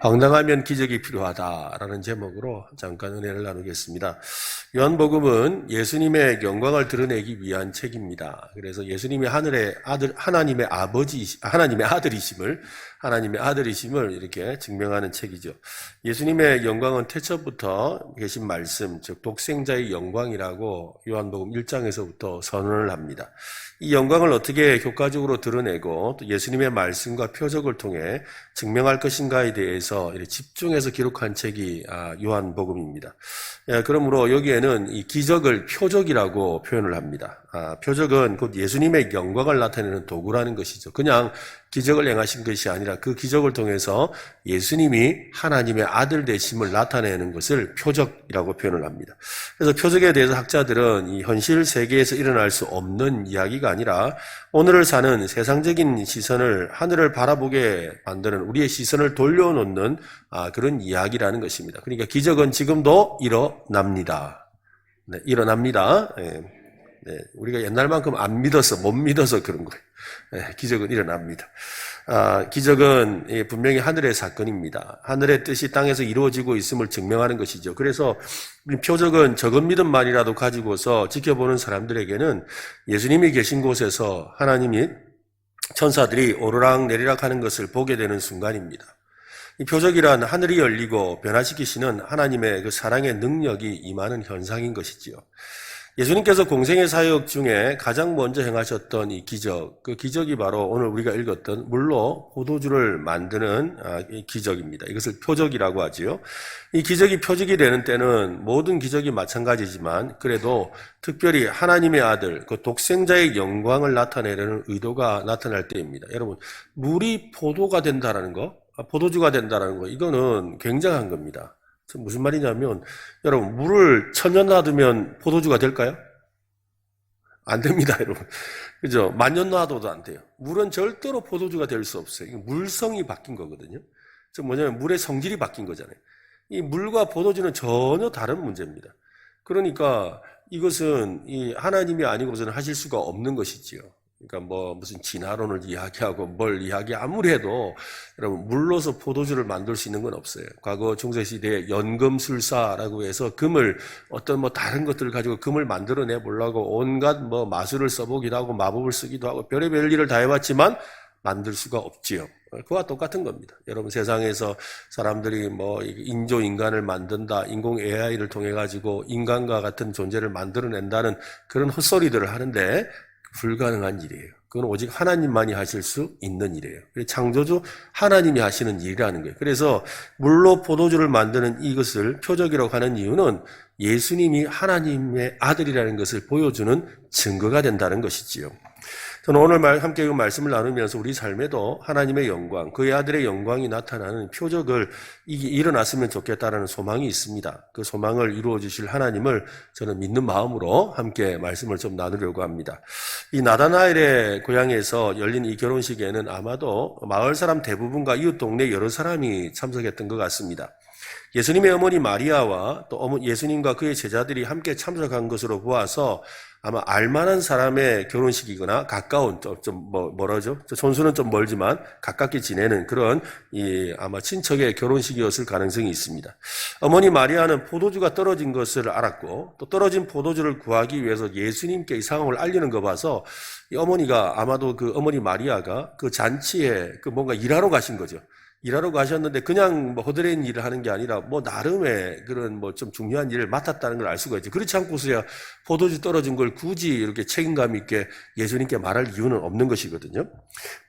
황당하면 기적이 필요하다라는 제목으로 잠깐 은혜를 나누겠습니다. 요한복음은 예수님의 영광을 드러내기 위한 책입니다. 그래서 예수님이 하늘의 아들, 하나님의 아버지, 하나님의 아들이심을, 하나님의 아들이심을 이렇게 증명하는 책이죠. 예수님의 영광은 태초부터 계신 말씀, 즉, 독생자의 영광이라고 요한복음 1장에서부터 선언을 합니다. 이 영광을 어떻게 효과적으로 드러내고 또 예수님의 말씀과 표적을 통해 증명할 것인가에 대해서 집중해서 기록한 책이 아, 요한복음입니다. 예, 그러므로 여기에는 이 기적을 표적이라고 표현을 합니다. 아, 표적은 곧 예수님의 영광을 나타내는 도구라는 것이죠. 그냥 기적을 행하신 것이 아니라 그 기적을 통해서 예수님이 하나님의 아들 되심을 나타내는 것을 표적이라고 표현을 합니다. 그래서 표적에 대해서 학자들은 이 현실 세계에서 일어날 수 없는 이야기가 아니라 오늘을 사는 세상적인 시선을 하늘을 바라보게 만드는 우리의 시선을 돌려놓는 아, 그런 이야기라는 것입니다. 그러니까 기적은 지금도 일어납니다. 네, 일어납니다. 네. 네, 우리가 옛날만큼 안 믿어서 못 믿어서 그런 거예요. 네, 기적은 일어납니다. 아, 기적은 예, 분명히 하늘의 사건입니다. 하늘의 뜻이 땅에서 이루어지고 있음을 증명하는 것이죠. 그래서 표적은 적은 믿음만이라도 가지고서 지켜보는 사람들에게는 예수님이 계신 곳에서 하나님이 천사들이 오르락 내리락 하는 것을 보게 되는 순간입니다. 이 표적이란 하늘이 열리고 변화시키시는 하나님의 그 사랑의 능력이 임하는 현상인 것이지요. 예수님께서 공생의 사역 중에 가장 먼저 행하셨던 이 기적, 그 기적이 바로 오늘 우리가 읽었던 물로 포도주를 만드는 아, 기적입니다. 이것을 표적이라고 하지요. 이 기적이 표적이 되는 때는 모든 기적이 마찬가지지만 그래도 특별히 하나님의 아들, 그 독생자의 영광을 나타내려는 의도가 나타날 때입니다. 여러분, 물이 포도가 된다라는 거, 아, 포도주가 된다라는 거, 이거는 굉장한 겁니다. 무슨 말이냐면 여러분 물을 천년 놔두면 포도주가 될까요? 안 됩니다, 여러분. 그죠? 만년 놔둬도 안 돼요. 물은 절대로 포도주가 될 수 없어요. 물성이 바뀐 거거든요. 즉 뭐냐면 물의 성질이 바뀐 거잖아요. 이 물과 포도주는 전혀 다른 문제입니다. 그러니까 이것은 이 하나님이 아니고서는 하실 수가 없는 것이지요. 그러니까 뭐 무슨 진화론을 이야기하고 뭘 이야기 아무리 해도 여러분 물로서 포도주를 만들 수 있는 건 없어요. 과거 중세 시대에 연금술사라고 해서 금을 어떤 뭐 다른 것들을 가지고 금을 만들어내 보려고 온갖 뭐 마술을 써보기도 하고 마법을 쓰기도 하고 별의별 일을 다 해봤지만 만들 수가 없지요. 그와 똑같은 겁니다. 여러분 세상에서 사람들이 뭐 인조 인간을 만든다, 인공 AI를 통해 가지고 인간과 같은 존재를 만들어낸다는 그런 헛소리들을 하는데 불가능한 일이에요. 그건 오직 하나님만이 하실 수 있는 일이에요. 창조주 하나님이 하시는 일이라는 거예요. 그래서 물로 포도주를 만드는 이것을 표적이라고 하는 이유는 예수님이 하나님의 아들이라는 것을 보여주는 증거가 된다는 것이지요. 저는 오늘 말, 함께 이 말씀을 나누면서 우리 삶에도 하나님의 영광, 그의 아들의 영광이 나타나는 표적을 일어났으면 좋겠다라는 소망이 있습니다. 그 소망을 이루어 주실 하나님을 저는 믿는 마음으로 함께 말씀을 좀 나누려고 합니다. 이 나다나엘의 고향에서 열린 이 결혼식에는 아마도 마을 사람 대부분과 이웃 동네 여러 사람이 참석했던 것 같습니다. 예수님의 어머니 마리아와 또 예수님과 그의 제자들이 함께 참석한 것으로 보아서 아마 알만한 사람의 결혼식이거나 가까운 좀 뭐, 뭐라죠? 손수는 좀 멀지만 가깝게 지내는 그런 이 아마 친척의 결혼식이었을 가능성이 있습니다. 어머니 마리아는 포도주가 떨어진 것을 알았고 또 떨어진 포도주를 구하기 위해서 예수님께 이 상황을 알리는 거 봐서 이 어머니가 아마도 그 어머니 마리아가 그 잔치에 그 뭔가 일하러 가신 거죠. 일하러 가셨는데 그냥 뭐 허드렛 일을 하는 게 아니라 뭐 나름의 그런 뭐 좀 중요한 일을 맡았다는 걸 알 수가 있죠. 그렇지 않고서야 포도주 떨어진 걸 굳이 이렇게 책임감 있게 예수님께 말할 이유는 없는 것이거든요.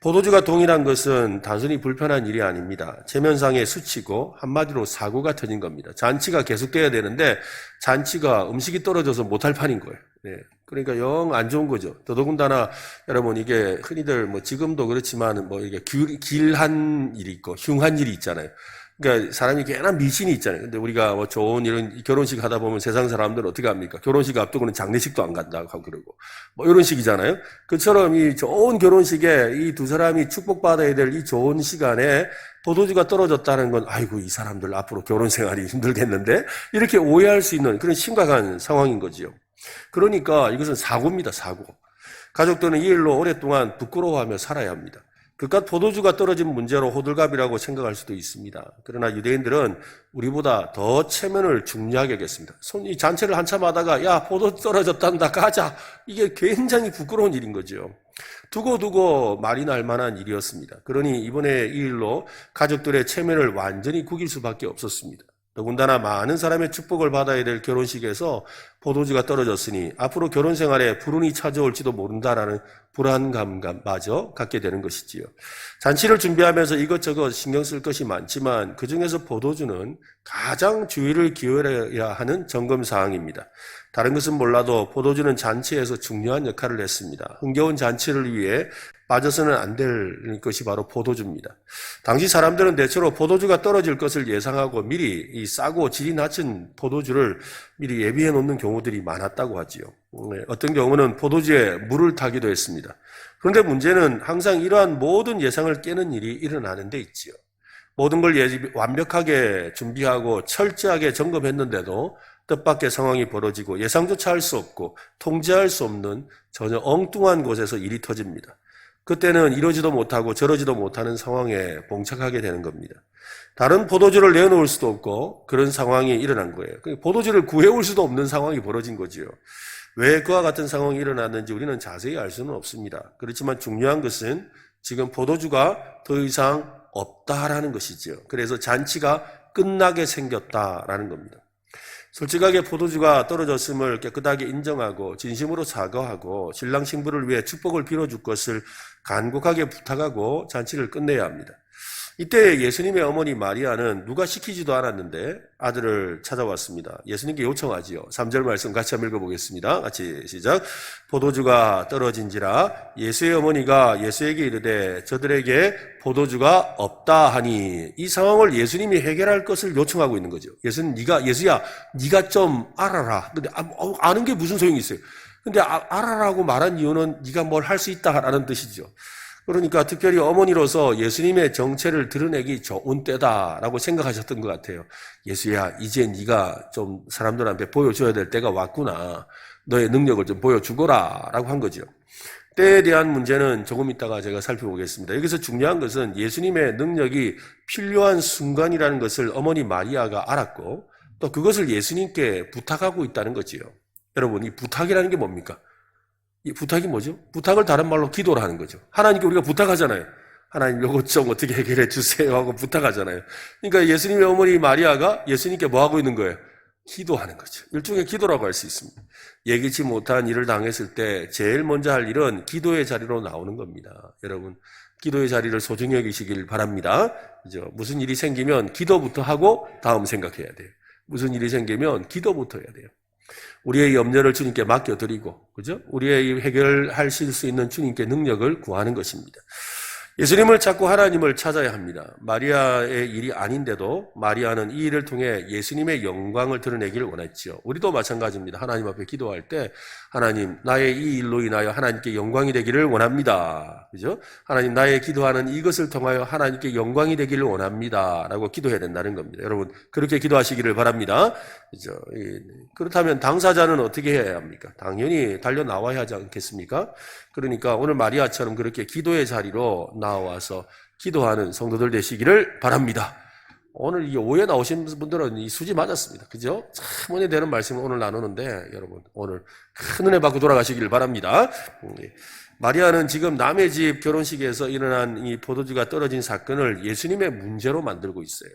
포도주가 동일한 것은 단순히 불편한 일이 아닙니다. 체면상의 수치고 한마디로 사고가 터진 겁니다. 잔치가 계속돼야 되는데 잔치가 음식이 떨어져서 못할 판인 거예요. 네. 그러니까 영 안 좋은 거죠. 더더군다나 여러분 이게 흔히들 뭐 지금도 그렇지만 뭐 이게 길, 길한 일이 있고 흉한 일이 있잖아요. 그러니까 사람이 꽤나 미신이 있잖아요. 근데 우리가 뭐 좋은 이런 결혼식 하다 보면 세상 사람들은 어떻게 합니까? 결혼식 앞두고는 장례식도 안 간다고 하고 그러고 뭐 이런 식이잖아요. 그처럼 이 좋은 결혼식에 이 두 사람이 축복받아야 될 이 좋은 시간에 포도주가 떨어졌다는 건 아이고 이 사람들 앞으로 결혼 생활이 힘들겠는데 이렇게 오해할 수 있는 그런 심각한 상황인 거지요. 그러니까 이것은 사고입니다, 사고. 가족들은 이 일로 오랫동안 부끄러워하며 살아야 합니다. 그깟 포도주가 떨어진 문제로 호들갑이라고 생각할 수도 있습니다. 그러나 유대인들은 우리보다 더 체면을 중요하게 여겼습니다. 손이 잔치를 한참 하다가 야 포도 떨어졌단다 가자 이게 굉장히 부끄러운 일인 거죠. 두고두고 말이 날 만한 일이었습니다. 그러니 이번에 이 일로 가족들의 체면을 완전히 구길 수밖에 없었습니다. 더군다나 많은 사람의 축복을 받아야 될 결혼식에서 포도주가 떨어졌으니 앞으로 결혼 생활에 불운이 찾아올지도 모른다라는 불안감마저 갖게 되는 것이지요. 잔치를 준비하면서 이것저것 신경 쓸 것이 많지만 그 중에서 포도주는 가장 주의를 기울여야 하는 점검 사항입니다. 다른 것은 몰라도 포도주는 잔치에서 중요한 역할을 했습니다. 흥겨운 잔치를 위해 빠져서는 안 될 것이 바로 포도주입니다. 당시 사람들은 대체로 포도주가 떨어질 것을 예상하고 미리 이 싸고 질이 낮은 포도주를 미리 예비해 놓는 경우 들이 많았다고 하지요. 네, 어떤 경우는 포도주에 물을 타기도 했습니다. 그런데 문제는 항상 이러한 모든 예상을 깨는 일이 일어나는 데 있지요. 모든 걸 예비- 완벽하게 준비하고 철저하게 점검했는데도 뜻밖의 상황이 벌어지고 예상조차 할 수 없고 통제할 수 없는 전혀 엉뚱한 곳에서 일이 터집니다. 그때는 이러지도 못하고 저러지도 못하는 상황에 봉착하게 되는 겁니다. 다른 포도주를 내어놓을 수도 없고 그런 상황이 일어난 거예요. 그 포도주를 구해올 수도 없는 상황이 벌어진 거지요. 왜 그와 같은 상황이 일어났는지 우리는 자세히 알 수는 없습니다. 그렇지만 중요한 것은 지금 포도주가 더 이상 없다라는 것이지요. 그래서 잔치가 끝나게 생겼다라는 겁니다. 솔직하게 포도주가 떨어졌음을 깨끗하게 인정하고 진심으로 사과하고 신랑 신부를 위해 축복을 빌어줄 것을 간곡하게 부탁하고 잔치를 끝내야 합니다. 이때 예수님의 어머니 마리아는 누가 시키지도 않았는데 아들을 찾아왔습니다. 예수님께 요청하지요. 3절 말씀 같이 한번 읽어보겠습니다. 같이 시작. 포도주가 떨어진지라 예수의 어머니가 예수에게 이르되 저들에게 포도주가 없다 하니 이 상황을 예수님이 해결할 것을 요청하고 있는 거죠. 예수는 네가 예수야 네가 좀 알아라. 근데 아, 어, 아는 게 무슨 소용이 있어요? 근데 아, 알아라고 말한 이유는 네가 뭘 할 수 있다라는 뜻이죠. 그러니까 특별히 어머니로서 예수님의 정체를 드러내기 좋은 때다라고 생각하셨던 것 같아요. 예수야, 이제 네가 좀 사람들한테 보여줘야 될 때가 왔구나. 너의 능력을 좀 보여주거라라고 한 거죠. 때에 대한 문제는 조금 이따가 제가 살펴보겠습니다. 여기서 중요한 것은 예수님의 능력이 필요한 순간이라는 것을 어머니 마리아가 알았고 또 그것을 예수님께 부탁하고 있다는 거지요. 여러분, 이 부탁이라는 게 뭡니까? 이 부탁이 뭐죠? 부탁을 다른 말로 기도를 하는 거죠. 하나님께 우리가 부탁하잖아요. 하나님 요것 좀 어떻게 해결해 주세요 하고 부탁하잖아요. 그러니까 예수님의 어머니 마리아가 예수님께 뭐 하고 있는 거예요? 기도하는 거죠. 일종의 기도라고 할 수 있습니다. 예기치 못한 일을 당했을 때 제일 먼저 할 일은 기도의 자리로 나오는 겁니다. 여러분, 기도의 자리를 소중히 여기시길 바랍니다. 그죠? 무슨 일이 생기면 기도부터 하고 다음 생각해야 돼요. 무슨 일이 생기면 기도부터 해야 돼요. 우리의 염려를 주님께 맡겨드리고, 그죠? 우리의 해결하실 수 있는 주님께 능력을 구하는 것입니다. 예수님을 찾고 하나님을 찾아야 합니다. 마리아의 일이 아닌데도 마리아는 이 일을 통해 예수님의 영광을 드러내기를 원했지요. 우리도 마찬가지입니다. 하나님 앞에 기도할 때 하나님 나의 이 일로 인하여 하나님께 영광이 되기를 원합니다. 그죠? 하나님 나의 기도하는 이것을 통하여 하나님께 영광이 되기를 원합니다 라고 기도해야 된다는 겁니다. 여러분 그렇게 기도하시기를 바랍니다. 그죠? 그렇다면 당사자는 어떻게 해야 합니까? 당연히 달려 나와야 하지 않겠습니까? 그러니까 오늘 마리아처럼 그렇게 기도의 자리로 나와서 기도하는 성도들 되시기를 바랍니다. 오늘 이 오해 나오신 분들은 이 수지 맞았습니다. 그죠? 참 은혜 되는 말씀을 오늘 나누는데 여러분 오늘 큰 은혜 받고 돌아가시기를 바랍니다. 음, 예. 마리아는 지금 남의 집 결혼식에서 일어난 이 포도주가 떨어진 사건을 예수님의 문제로 만들고 있어요.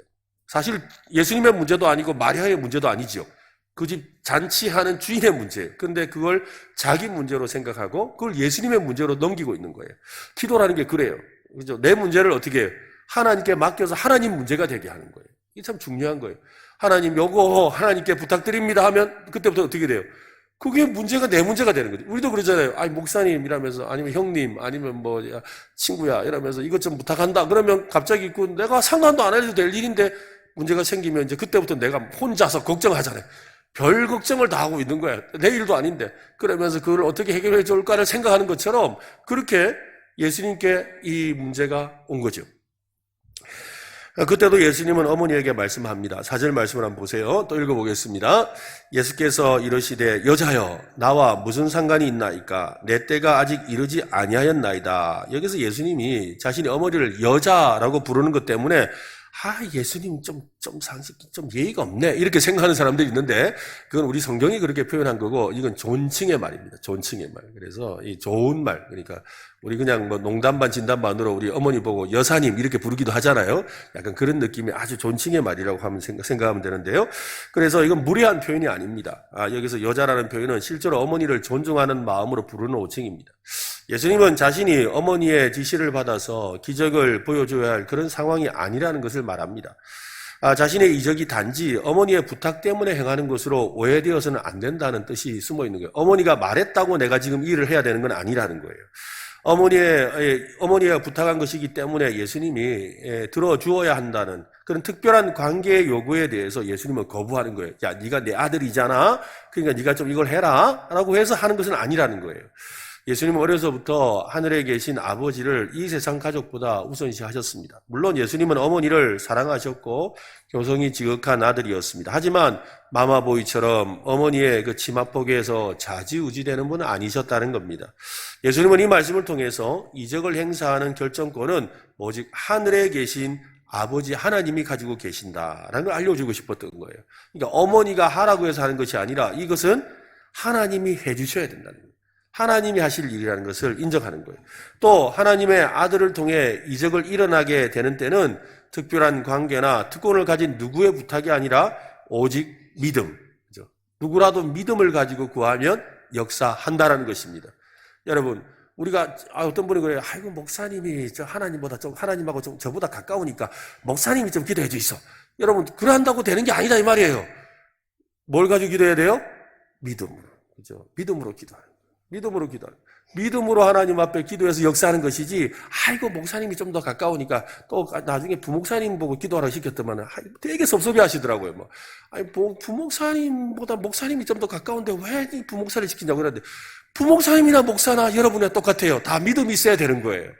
사실 예수님의 문제도 아니고 마리아의 문제도 아니지요. 그 집 잔치하는 주인의 문제. 근데 그걸 자기 문제로 생각하고 그걸 예수님의 문제로 넘기고 있는 거예요. 기도라는 게 그래요. 그죠? 내 문제를 어떻게 해요? 하나님께 맡겨서 하나님 문제가 되게 하는 거예요. 이게 참 중요한 거예요. 하나님 요거 하나님께 부탁드립니다 하면 그때부터 어떻게 돼요? 그게 문제가 내 문제가 되는 거죠. 우리도 그러잖아요. 아니 목사님 이라면서 아니면 형님 아니면 뭐 친구야 이러면서 이것 좀 부탁한다. 그러면 갑자기 그 내가 상관도 안 해도 될 일인데 문제가 생기면 이제 그때부터 내가 혼자서 걱정하잖아요. 별 걱정을 다 하고 있는 거야. 내 일도 아닌데. 그러면서 그걸 어떻게 해결해 줄까를 생각하는 것처럼 그렇게 예수님께 이 문제가 온 거죠. 그때도 예수님은 어머니에게 말씀합니다. 사절 말씀을 한번 보세요. 또 읽어보겠습니다. 예수께서 이르시되 여자여 나와 무슨 상관이 있나이까 내 때가 아직 이르지 아니하였나이다. 여기서 예수님이 자신의 어머니를 여자라고 부르는 것 때문에 아, 예수님 좀, 좀 상식, 좀 예의가 없네. 이렇게 생각하는 사람들이 있는데, 그건 우리 성경이 그렇게 표현한 거고, 이건 존칭의 말입니다. 존칭의 말. 그래서 이 좋은 말. 그러니까, 우리 그냥 뭐 농담 반 진담 반으로 우리 어머니 보고 여사님 이렇게 부르기도 하잖아요. 약간 그런 느낌이 아주 존칭의 말이라고 하면 생각, 하면 되는데요. 그래서 이건 무례한 표현이 아닙니다. 아, 여기서 여자라는 표현은 실제로 어머니를 존중하는 마음으로 부르는 호칭입니다. 예수님은 자신이 어머니의 지시를 받아서 기적을 보여줘야 할 그런 상황이 아니라는 것을 말합니다. 아, 자신의 이적이 단지 어머니의 부탁 때문에 행하는 것으로 오해되어서는 안 된다는 뜻이 숨어 있는 거예요. 어머니가 말했다고 내가 지금 일을 해야 되는 건 아니라는 거예요. 어머니의, 어머니가 부탁한 것이기 때문에 예수님이 들어주어야 한다는 그런 특별한 관계의 요구에 대해서 예수님은 거부하는 거예요. 야, 네가 내 아들이잖아. 그러니까 네가 좀 이걸 해라. 라고 해서 하는 것은 아니라는 거예요. 예수님은 어려서부터 하늘에 계신 아버지를 이 세상 가족보다 우선시 하셨습니다. 물론 예수님은 어머니를 사랑하셨고 교성이 지극한 아들이었습니다. 하지만 마마보이처럼 어머니의 그 치마폭에서 자지우지되는 분은 아니셨다는 겁니다. 예수님은 이 말씀을 통해서 이적을 행사하는 결정권은 오직 하늘에 계신 아버지 하나님이 가지고 계신다라는 걸 알려주고 싶었던 거예요. 그러니까 어머니가 하라고 해서 하는 것이 아니라 이것은 하나님이 해주셔야 된다는 거예요. 하나님이 하실 일이라는 것을 인정하는 거예요. 또 하나님의 아들을 통해 이적을 일어나게 되는 때는 특별한 관계나 특권을 가진 누구의 부탁이 아니라 오직 믿음. 누구라도 믿음을 가지고 구하면 역사한다라는 것입니다. 여러분, 우리가 아, 어떤 분이 그래요. 아이고 목사님이 저 하나님보다 좀 하나님하고 좀 저보다 가까우니까 목사님이 좀 기도해 주이소. 여러분, 그러한다고 되는 게 아니다 이 말이에요. 뭘 가지고 기도해야 돼요? 믿음으로. 그죠? 믿음으로 기도하는 믿음으로 기도하는 믿음으로 하나님 앞에 기도해서 역사하는 것이지, 아이고, 목사님이 좀 더 가까우니까 또 나중에 부목사님 보고 기도하라 시켰더만, 되게 섭섭해 하시더라고요. 뭐. 아니, 부목사님보다 목사님이 좀 더 가까운데 왜 부목사를 시키냐고 그러는데, 부목사님이나 목사나 여러분과 똑같아요. 다 믿음이 있어야 되는 거예요.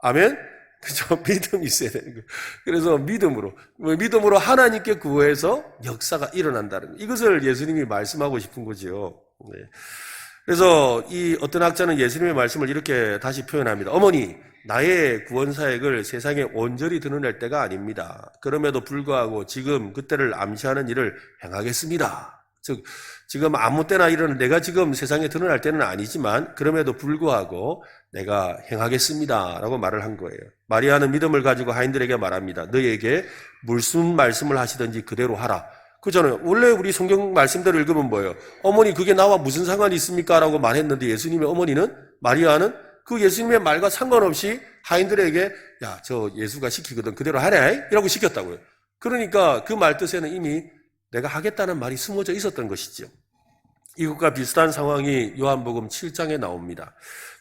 아멘? 그죠? 믿음이 있어야 되는 거예요. 그래서 믿음으로, 뭐 믿음으로 하나님께 구해서 역사가 일어난다는 거. 이것을 예수님이 말씀하고 싶은 거죠. 네. 그래서 이 어떤 학자는 예수님의 말씀을 이렇게 다시 표현합니다. 어머니, 나의 구원 사역을 세상에 온전히 드러낼 때가 아닙니다. 그럼에도 불구하고 지금 그때를 암시하는 일을 행하겠습니다. 즉, 지금 아무 때나 이런 내가 지금 세상에 드러날 때는 아니지만 그럼에도 불구하고 내가 행하겠습니다. 라고 말을 한 거예요. 마리아는 믿음을 가지고 하인들에게 말합니다. 너에게 무슨 말씀을 하시든지 그대로 하라. 그잖아요. 원래 우리 성경 말씀대로 읽으면 뭐예요? 어머니 그게 나와 무슨 상관이 있습니까? 라고 말했는데 예수님의 어머니는 마리아는 그 예수님의 말과 상관없이 하인들에게 야 저 예수가 시키거든 그대로 하래 이라고 시켰다고요. 그러니까 그 말 뜻에는 이미 내가 하겠다는 말이 숨어져 있었던 것이죠. 이것과 비슷한 상황이 요한복음 7장에 나옵니다.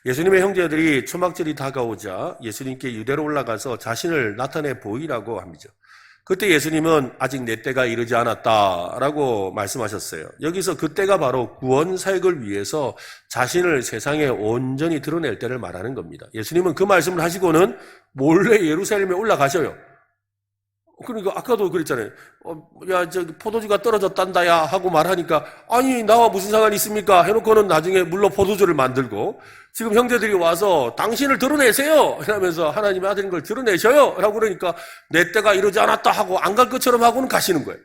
예수님의 형제들이 초막절이 다가오자 예수님께 유대로 올라가서 자신을 나타내 보이라고 합니다. 그때 예수님은 아직 내 때가 이르지 않았다라고 말씀하셨어요. 여기서 그때가 바로 구원 사역을 위해서 자신을 세상에 온전히 드러낼 때를 말하는 겁니다. 예수님은 그 말씀을 하시고는 몰래 예루살렘에 올라가셔요. 그러니까 아까도 그랬잖아요. 어, 야, 저 포도주가 떨어졌단다 야 하고 말하니까 아니 나와 무슨 상관이 있습니까? 해놓고는 나중에 물로 포도주를 만들고 지금 형제들이 와서 당신을 드러내세요. 이러면서 하나님의 아들인 걸 드러내셔요. 라고 그러니까 내 때가 이러지 않았다 하고 안 갈 것처럼 하고는 가시는 거예요.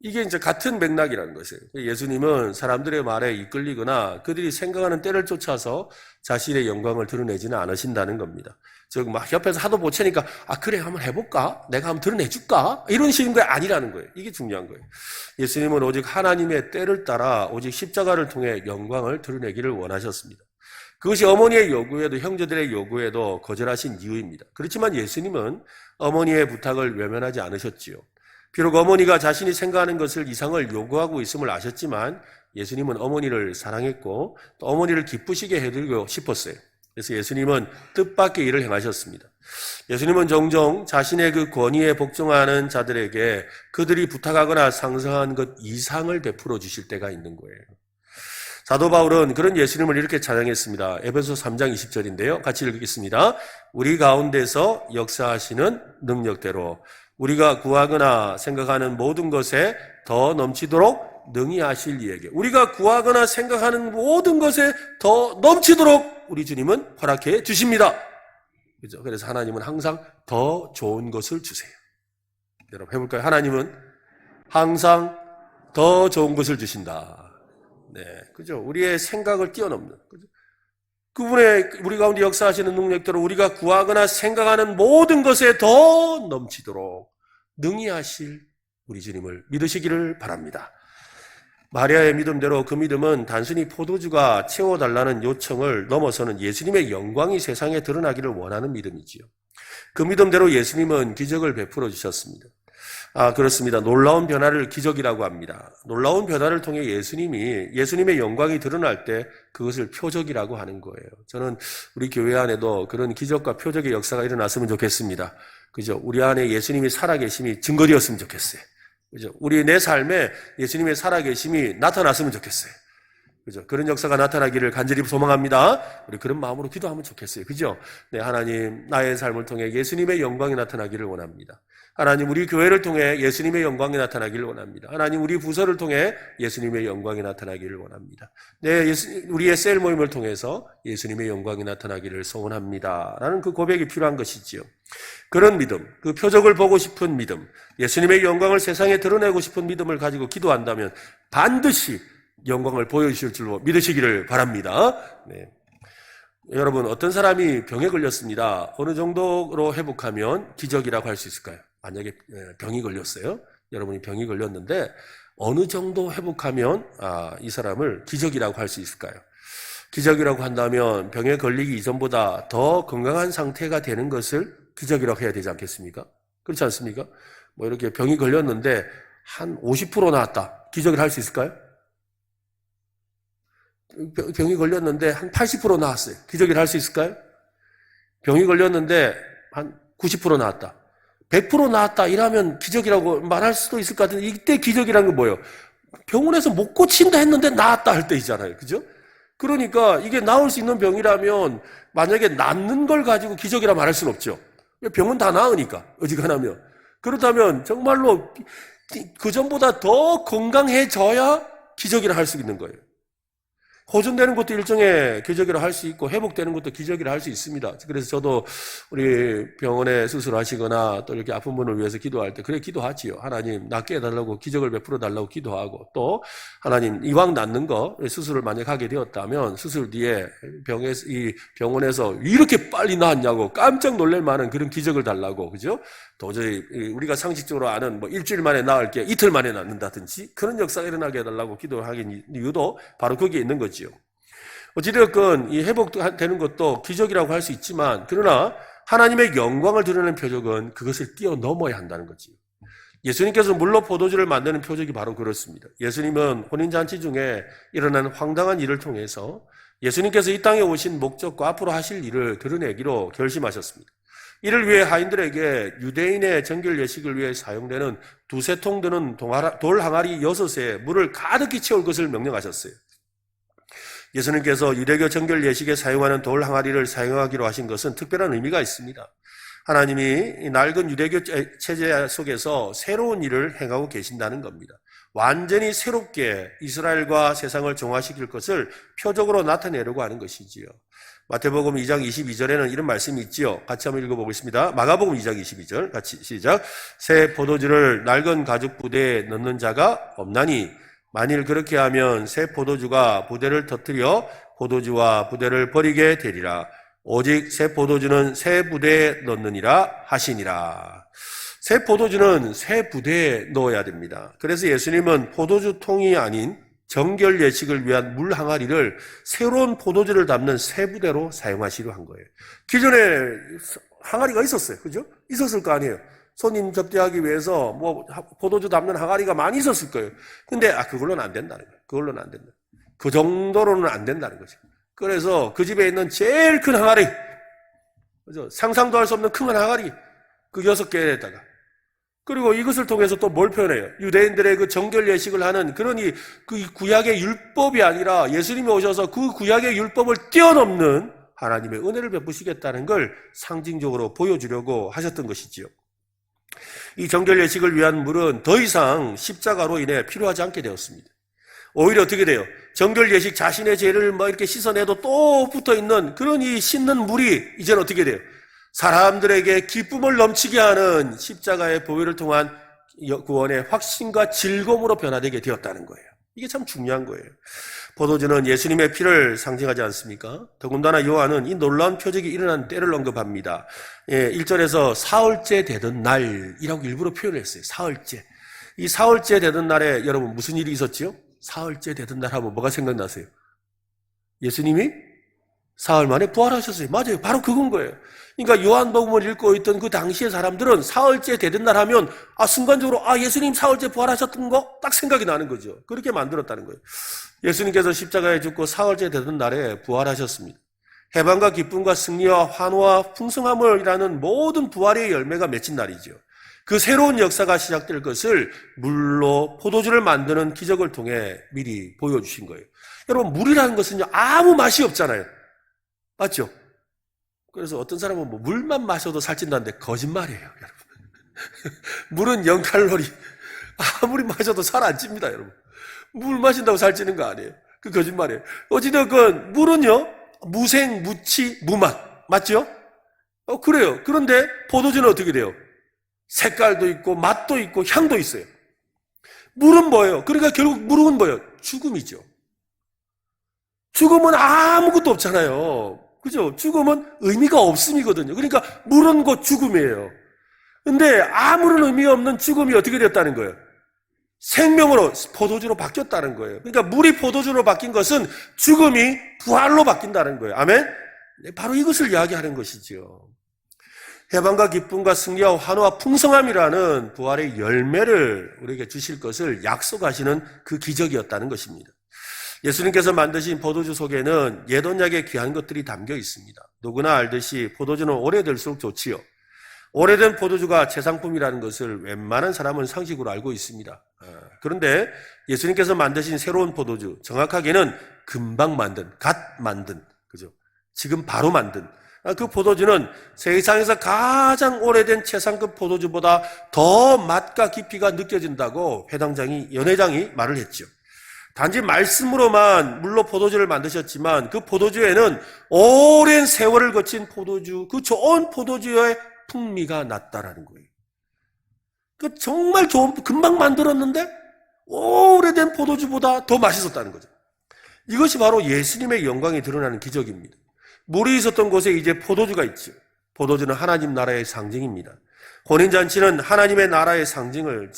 이게 이제 같은 맥락이라는 것이에요. 예수님은 사람들의 말에 이끌리거나 그들이 생각하는 때를 쫓아서 자신의 영광을 드러내지는 않으신다는 겁니다. 즉, 막 옆에서 하도 못 채니까, 아, 그래, 한번 해볼까? 내가 한번 드러내줄까? 이런 식인 게 아니라는 거예요. 이게 중요한 거예요. 예수님은 오직 하나님의 때를 따라 오직 십자가를 통해 영광을 드러내기를 원하셨습니다. 그것이 어머니의 요구에도 형제들의 요구에도 거절하신 이유입니다. 그렇지만 예수님은 어머니의 부탁을 외면하지 않으셨지요. 비록 어머니가 자신이 생각하는 것을 이상을 요구하고 있음을 아셨지만 예수님은 어머니를 사랑했고 또 어머니를 기쁘시게 해드리고 싶었어요. 그래서 예수님은 뜻밖의 일을 행하셨습니다. 예수님은 종종 자신의 그 권위에 복종하는 자들에게 그들이 부탁하거나 상상한 것 이상을 베풀어 주실 때가 있는 거예요. 사도 바울은 그런 예수님을 이렇게 찬양했습니다. 에베소 3장 20절인데요. 같이 읽겠습니다. 우리 가운데서 역사하시는 능력대로 우리가 구하거나 생각하는 모든 것에 더 넘치도록 능히 하실 이에게 우리가 구하거나 생각하는 모든 것에 더 넘치도록 우리 주님은 허락해 주십니다. 그죠? 그래서 하나님은 항상 더 좋은 것을 주세요. 여러분 해볼까요? 하나님은 항상 더 좋은 것을 주신다. 네, 그죠? 우리의 생각을 뛰어넘는, 그죠? 그분의 우리 가운데 역사하시는 능력대로 우리가 구하거나 생각하는 모든 것에 더 넘치도록 능히 하실 우리 주님을 믿으시기를 바랍니다. 마리아의 믿음대로 그 믿음은 단순히 포도주가 채워달라는 요청을 넘어서는 예수님의 영광이 세상에 드러나기를 원하는 믿음이지요. 그 믿음대로 예수님은 기적을 베풀어 주셨습니다. 아, 그렇습니다. 놀라운 변화를 기적이라고 합니다. 놀라운 변화를 통해 예수님이, 예수님의 영광이 드러날 때 그것을 표적이라고 하는 거예요. 저는 우리 교회 안에도 그런 기적과 표적의 역사가 일어났으면 좋겠습니다. 그죠? 우리 안에 예수님이 살아계심이 증거되었으면 좋겠어요. 그죠? 우리 내 삶에 예수님의 살아계심이 나타났으면 좋겠어요. 그죠? 그런 역사가 나타나기를 간절히 소망합니다. 우리 그런 마음으로 기도하면 좋겠어요. 그죠? 네, 하나님, 나의 삶을 통해 예수님의 영광이 나타나기를 원합니다. 하나님, 우리 교회를 통해 예수님의 영광이 나타나기를 원합니다. 하나님, 우리 부서를 통해 예수님의 영광이 나타나기를 원합니다. 네, 예수, 우리의 셀 모임을 통해서 예수님의 영광이 나타나기를 소원합니다. 라는 그 고백이 필요한 것이지요. 그런 믿음, 그 표적을 보고 싶은 믿음, 예수님의 영광을 세상에 드러내고 싶은 믿음을 가지고 기도한다면 반드시 영광을 보여주실 줄로 믿으시기를 바랍니다. 네. 여러분, 어떤 사람이 병에 걸렸습니다. 어느 정도로 회복하면 기적이라고 할 수 있을까요? 만약에 예, 병이 걸렸어요. 여러분이 병이 걸렸는데 어느 정도 회복하면 아, 이 사람을 기적이라고 할 수 있을까요? 기적이라고 한다면 병에 걸리기 이전보다 더 건강한 상태가 되는 것을 기적이라고 해야 되지 않겠습니까? 그렇지 않습니까? 뭐 이렇게 병이 걸렸는데 한 50% 나았다. 기적을 할 수 있을까요? 병이 걸렸는데 한 80% 나았어요. 기적을 할수 있을까요? 병이 걸렸는데 한 90% 나았다. 100% 나았다 이러면 기적이라고 말할 수도 있을 것 같은데 이때 기적이라는 건 뭐예요? 병원에서 못 고친다 했는데 나았다 할 때이잖아요. 그죠? 그러니까 이게 나을 수 있는 병이라면 만약에 낫는 걸 가지고 기적이라 말할 수는 없죠. 병은 다 나으니까 어지간하면 그렇다면 정말로 그 전보다 더 건강해져야 기적이라 할 수 있는 거예요. 호전되는 것도 일종의 기적이라 할 수 있고 회복되는 것도 기적이라 할 수 있습니다. 그래서 저도 우리 병원에 수술하시거나 또 이렇게 아픈 분을 위해서 기도할 때 그래 기도하지요. 하나님 낫게 해달라고 기적을 베풀어 달라고 기도하고 또 하나님 이왕 낫는 거 수술을 만약 하게 되었다면 수술 뒤에 병에 이 병원에서 이렇게 빨리 나았냐고 깜짝 놀랄 만한 그런 기적을 달라고 그죠? 도저히 우리가 상식적으로 아는 뭐 일주일 만에 나을 게 이틀 만에 낫는다든지 그런 역사가 일어나게 해달라고 기도하긴 이유도 바로 거기에 있는 거 지요. 어찌되었건 이 회복되는 것도 기적이라고 할 수 있지만 그러나 하나님의 영광을 드러내는 표적은 그것을 뛰어넘어야 한다는 거지. 예수님께서 물로 포도주를 만드는 표적이 바로 그렇습니다. 예수님은 혼인잔치 중에 일어난 황당한 일을 통해서 예수님께서 이 땅에 오신 목적과 앞으로 하실 일을 드러내기로 결심하셨습니다. 이를 위해 하인들에게 유대인의 정결 예식을 위해 사용되는 두세 통 드는 돌 항아리 여섯에 물을 가득히 채울 것을 명령하셨어요. 예수님께서 유대교 정결 예식에 사용하는 돌 항아리를 사용하기로 하신 것은 특별한 의미가 있습니다. 하나님이 낡은 유대교 체제 속에서 새로운 일을 행하고 계신다는 겁니다. 완전히 새롭게 이스라엘과 세상을 정화시킬 것을 표적으로 나타내려고 하는 것이지요. 마태복음 2장 22절에는 이런 말씀이 있지요. 같이 한번 읽어보겠습니다. 마가복음 2장 22절 같이 시작. 새 포도주를 낡은 가죽 부대에 넣는 자가 없나니 만일 그렇게 하면 새 포도주가 부대를 터뜨려 포도주와 부대를 버리게 되리라. 오직 새 포도주는 새 부대에 넣느니라 하시니라. 새 포도주는 새 부대에 넣어야 됩니다. 그래서 예수님은 포도주 통이 아닌 정결 예식을 위한 물 항아리를 새로운 포도주를 담는 새 부대로 사용하시려 한 거예요. 기존에 항아리가 있었어요. 그죠? 있었을 거 아니에요. 손님 접대하기 위해서 뭐 포도주 담는 항아리가 많이 있었을 거예요. 근데 아 그걸로는 안 된다는 거예요. 그걸로는 안 된다. 그 정도로는 안 된다는 거죠. 그래서 그 집에 있는 제일 큰 항아리, 그죠? 상상도 할 수 없는 큰 항아리 그 여섯 개에다가 그리고 이것을 통해서 또 뭘 표현해요? 유대인들의 그 정결 예식을 하는 그런 이, 그 구약의 율법이 아니라 예수님이 오셔서 그 구약의 율법을 뛰어넘는 하나님의 은혜를 베푸시겠다는 걸 상징적으로 보여주려고 하셨던 것이지요. 이 정결 예식을 위한 물은 더 이상 십자가로 인해 필요하지 않게 되었습니다. 오히려 어떻게 돼요? 정결 예식 자신의 죄를 뭐 이렇게 씻어내도 또 붙어 있는 그런 이 씻는 물이 이제는 어떻게 돼요? 사람들에게 기쁨을 넘치게 하는 십자가의 보혈을 통한 구원의 확신과 즐거움으로 변화되게 되었다는 거예요. 이게 참 중요한 거예요. 포도주는 예수님의 피를 상징하지 않습니까? 더군다나 요한은 이 놀라운 표적이 일어난 때를 언급합니다. 예, 1절에서 사흘째 되던 날이라고 일부러 표현을 했어요. 사흘째. 이 사흘째 되던 날에 여러분 무슨 일이 있었지요? 사흘째 되던 날 하면 뭐가 생각나세요? 예수님이 사흘 만에 부활하셨어요. 맞아요. 바로 그건 거예요. 그러니까 요한복음을 읽고 있던 그 당시의 사람들은 사흘째 되던 날 하면 아 순간적으로 아 예수님 사흘째 부활하셨던 거 딱 생각이 나는 거죠. 그렇게 만들었다는 거예요. 예수님께서 십자가에 죽고 사흘째 되던 날에 부활하셨습니다. 해방과 기쁨과 승리와 환호와 풍성함을이라는 모든 부활의 열매가 맺힌 날이죠. 그 새로운 역사가 시작될 것을 물로 포도주를 만드는 기적을 통해 미리 보여주신 거예요. 여러분 물이라는 것은요 아무 맛이 없잖아요. 맞죠? 그래서 어떤 사람은 뭐 물만 마셔도 살찐다는데 거짓말이에요, 여러분. 물은 0칼로리. 아무리 마셔도 살 안 찝니다, 여러분. 물 마신다고 살찌는 거 아니에요. 그 거짓말이에요. 어찌됐건 물은요 무생, 무치, 무맛. 맞죠? 어, 그래요. 그런데 포도주는 어떻게 돼요? 색깔도 있고 맛도 있고 향도 있어요. 물은 뭐예요? 그러니까 결국 물은 뭐예요? 죽음이죠. 죽음은 아무것도 없잖아요. 그죠? 죽음은 의미가 없음이거든요. 그러니까 물은 곧 죽음이에요. 근데 아무런 의미 없는 죽음이 어떻게 됐다는 거예요? 생명으로 포도주로 바뀌었다는 거예요. 그러니까 물이 포도주로 바뀐 것은 죽음이 부활로 바뀐다는 거예요. 아멘? 네, 바로 이것을 이야기하는 것이죠. 해방과 기쁨과 승리와 환호와 풍성함이라는 부활의 열매를 우리에게 주실 것을 약속하시는 그 기적이었다는 것입니다. 예수님께서 만드신 포도주 속에는 예언약의 귀한 것들이 담겨 있습니다. 누구나 알듯이 포도주는 오래될수록 좋지요. 오래된 포도주가 최상품이라는 것을 웬만한 사람은 상식으로 알고 있습니다. 아, 그런데 예수님께서 만드신 새로운 포도주, 정확하게는 금방 만든, 갓 만든, 그죠? 지금 바로 만든 아, 그 포도주는 세상에서 가장 오래된 최상급 포도주보다 더 맛과 깊이가 느껴진다고 회당장이 연회장이 말을 했죠. 단지 말씀으로만 물로 포도주를 만드셨지만 그 포도주에는 오랜 세월을 거친 포도주, 그 좋은 포도주의 풍미가 났다라는 거예요. 그 정말 좋은 금방 만들었는데 오래된 포도주보다 더 맛있었다는 거죠. 이것이 바로 예수님의 영광이 드러나는 기적입니다. 물이 있었던 곳에 이제 포도주가 있죠. 포도주는 하나님 나라의 상징입니다. 혼인잔치는 하나님의 나라의 상징을,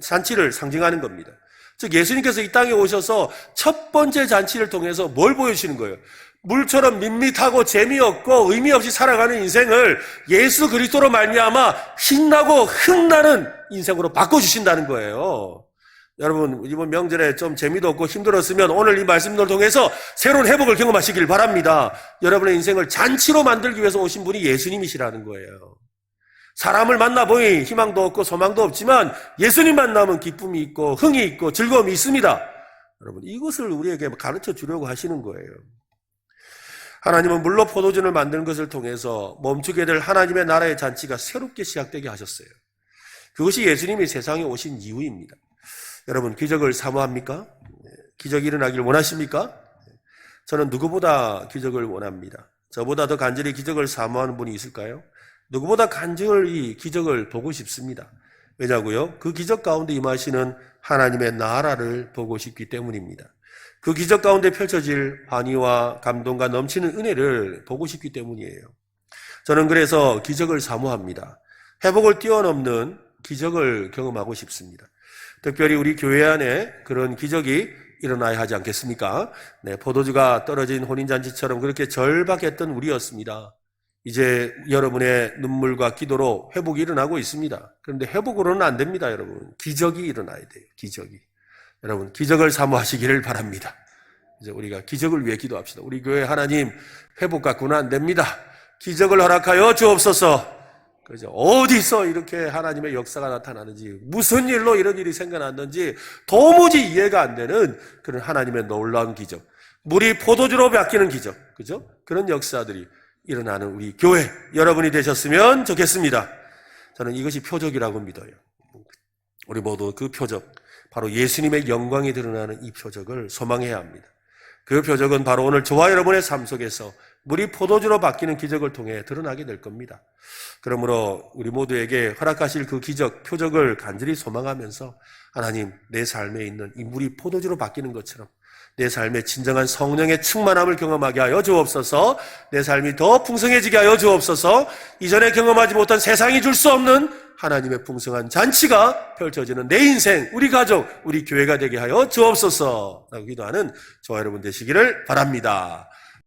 잔치를 상징하는 겁니다. 즉, 예수님께서 이 땅에 오셔서 첫 번째 잔치를 통해서 뭘 보여주시는 거예요? 물처럼 밋밋하고 재미없고 의미 없이 살아가는 인생을 예수 그리스도로 말미암아 신나고 흥나는 인생으로 바꿔 주신다는 거예요. 여러분 이번 명절에 좀 재미도 없고 힘들었으면 오늘 이 말씀을 통해서 새로운 회복을 경험하시길 바랍니다. 여러분의 인생을 잔치로 만들기 위해서 오신 분이 예수님이시라는 거예요. 사람을 만나보니 희망도 없고 소망도 없지만 예수님 만나면 기쁨이 있고 흥이 있고 즐거움이 있습니다. 여러분 이것을 우리에게 가르쳐 주려고 하시는 거예요. 하나님은 물로 포도주를 만드는 것을 통해서 멈추게 될 하나님의 나라의 잔치가 새롭게 시작되게 하셨어요. 그것이 예수님이 세상에 오신 이유입니다. 여러분 기적을 사모합니까? 기적이 일어나길 원하십니까? 저는 누구보다 기적을 원합니다. 저보다 더 간절히 기적을 사모하는 분이 있을까요? 누구보다 간절히 기적을 보고 싶습니다. 왜냐고요? 그 기적 가운데 임하시는 하나님의 나라를 보고 싶기 때문입니다. 그 기적 가운데 펼쳐질 환희와 감동과 넘치는 은혜를 보고 싶기 때문이에요. 저는 그래서 기적을 사모합니다. 회복을 뛰어넘는 기적을 경험하고 싶습니다. 특별히 우리 교회 안에 그런 기적이 일어나야 하지 않겠습니까? 네, 포도주가 떨어진 혼인잔치처럼 그렇게 절박했던 우리였습니다. 이제 여러분의 눈물과 기도로 회복이 일어나고 있습니다. 그런데 회복으로는 안 됩니다, 여러분. 기적이 일어나야 돼요, 기적이. 여러분, 기적을 사모하시기를 바랍니다. 이제 우리가 기적을 위해 기도합시다. 우리 교회 하나님, 회복 갖고는 안 됩니다. 기적을 허락하여 주옵소서. 그죠? 어디서 이렇게 하나님의 역사가 나타나는지, 무슨 일로 이런 일이 생겨났는지 도무지 이해가 안 되는 그런 하나님의 놀라운 기적. 물이 포도주로 바뀌는 기적. 그죠? 그런 역사들이 일어나는 우리 교회 여러분이 되셨으면 좋겠습니다. 저는 이것이 표적이라고 믿어요. 우리 모두 그 표적, 바로 예수님의 영광이 드러나는 이 표적을 소망해야 합니다. 그 표적은 바로 오늘 저와 여러분의 삶 속에서 물이 포도주로 바뀌는 기적을 통해 드러나게 될 겁니다. 그러므로 우리 모두에게 허락하실 그 기적, 표적을 간절히 소망하면서 하나님, 내 삶에 있는 이 물이 포도주로 바뀌는 것처럼 내 삶에 진정한 성령의 충만함을 경험하게 하여 주옵소서, 내 삶이 더 풍성해지게 하여 주옵소서, 이전에 경험하지 못한 세상이 줄 수 없는 하나님의 풍성한 잔치가 펼쳐지는 내 인생, 우리 가족, 우리 교회가 되게 하여 주옵소서, 라고 기도하는 저와 여러분 되시기를 바랍니다.